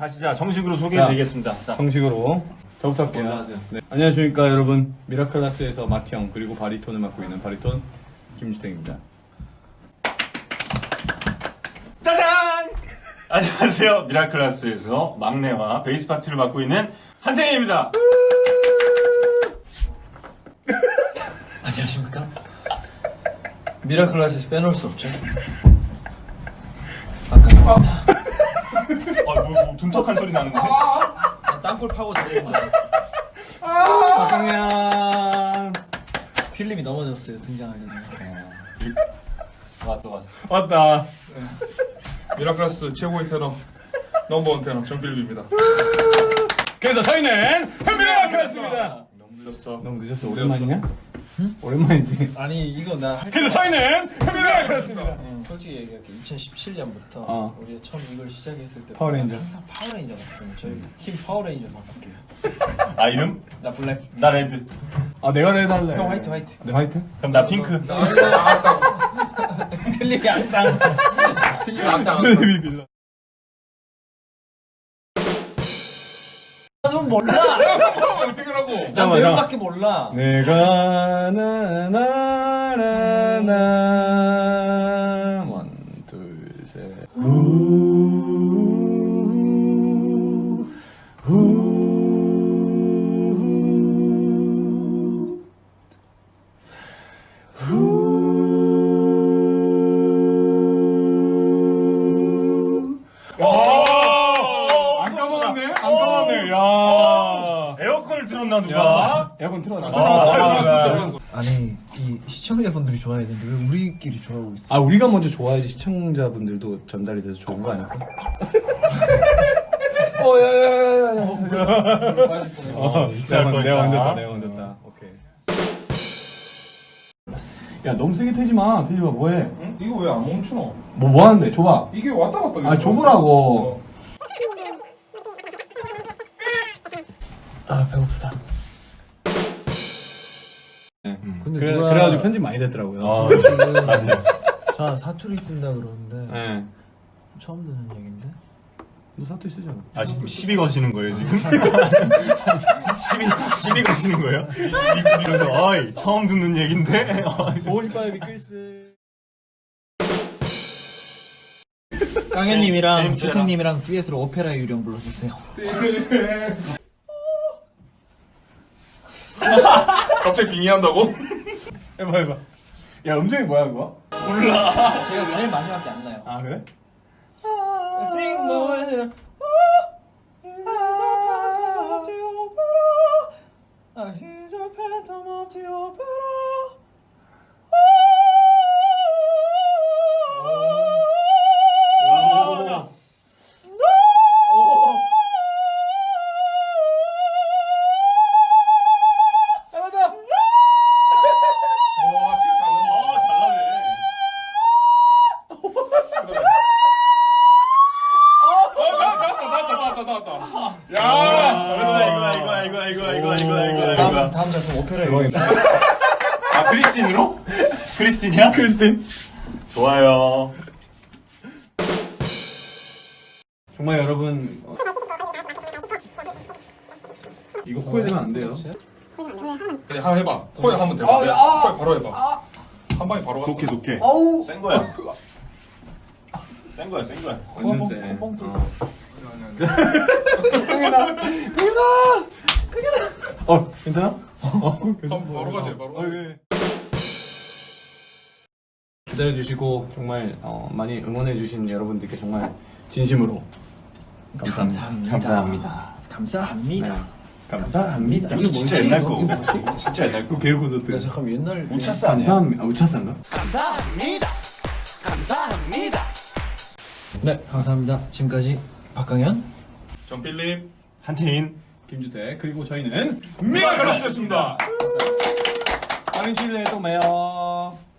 다시 자 정식으로 소개해 드리겠습니다. 자, 정식으로 저부터 할게요. 먼저 하세요. 네. 안녕하십니까 여러분 미라클라스에서 마티형 그리고 바리톤을 맡고 있는 바리톤 김주택입니다. 짜잔! 안녕하세요. 미라클라스에서 막내와 베이스 파트를 맡고 있는 한태입니다. 안녕하십니까? 미라클라스에서 빼놓을 수 없죠. 아까 아, 뭐, 뭐 둔탁한 소리 나는데? 땅굴 파고 들어온 줄 알았어. 박강현 필름이 넘어졌어요 등장하려면. 왔어, 왔어. 왔다. 미라클라스 최고의 테너 넘버원 테너 정필비입니다. 그래서 저희는 미라클라스입니다. 너무 늦었어. 너무 늦었어. 오랜만이냐? 오랜만이지. 아니 이거 나 할... 그래서 저희는 미라클라스입니다. 어, 솔직히 얘기할게 2017년부터 어. 우리가 처음 이걸 시작했을 때 파워레인저. 항상 파워레인저 같거든요. 저희 팀 파워레인저 바꿀게요. 아, 이름? 나 블랙. 나 레드. 아 내가 해달래. 형 화이트 화이트. 네 화이트? 그럼 나 핑크. 필름이 안땅. 필름이 안땅. 베이비 빌라. 넌 몰라. 어떻게 하라고? 난 잠깐만, 내용밖에 몰라. 내가 나나나나 원 둘셋 안 까먹었네? 안 까먹었네, 야. 틀었나, 누가? 에어컨 틀어놔. 아, 아니 이 시청자분들이 좋아해야 되는데 왜 우리끼리 좋아하고 있어? 아 우리가 먼저 좋아야지 시청자분들도 전달이 돼서 좋은 거 아닐까? 어, 야야야야야. 어, 익사할 내가. 먼저다 내가 오케이 야 너무 세게 틀지 마 필리가 뭐해 응? 이거 왜 안 멈추노? 뭐 뭐 하는데 줘봐 이게 왔다 갔다 아 줘보라고 아 배고프다. 네. 근데 그래, 누가- 그래가지고 편집 많이 됐더라고요 아, 지금 자 사투리 쓴다 그러는데 네. 처음 듣는 얘긴데. 너 사투리 쓰잖아 아, 지금 시비 거시는 거예요, 지금? 시비, 시비 거시는 거예요? 이러면서, 어이, 처음 듣는 얘긴데? 오리파이 미끌스 깡현님이랑 게임 주택님이랑 듀엣으로 오페라 유령 불러주세요. 갑자기 빙의한다고? 해봐 해봐 야 음정이 뭐야 그거? 제가 제일 마지막에 안 나요. 아 그래? Sing more than a phantom of the opera. 다음. 다음 작품 오페라 유령. 아, 크리스틴으로? 크리스틴이야? 크리스틴 좋아요. 정말 여러분 어, 이거 코에 대면 안 돼요 네, 하나 해봐. 코에 한번 대봐. 네, 코에 바로 해봐. 한 방에 바로 갔어. 독해, 독해. 아우. 센 거야. 센 거야, 센 거야. 완전 세. 어. 어 괜찮아? 어 한번 바로 가지 바로. 어, 예. 기다려주시고 정말 어, 많이 응원해주신 여러분들께 정말 진심으로 감사합니다. 감사합니다. 감사합니다. 네. 감사합니다. 이거 진짜 옛날 거. 이거? 진짜 옛날 거. 개그 콘서트. 야 잠깐 옛날 우차스 아니야? 감사합니다. 아, 우차사인가? 네 감사합니다. 지금까지 박강현. 정필립 한태인. 김주태 그리고 저희는 미라클라스였습니다. 다른 시간에 또 봬요.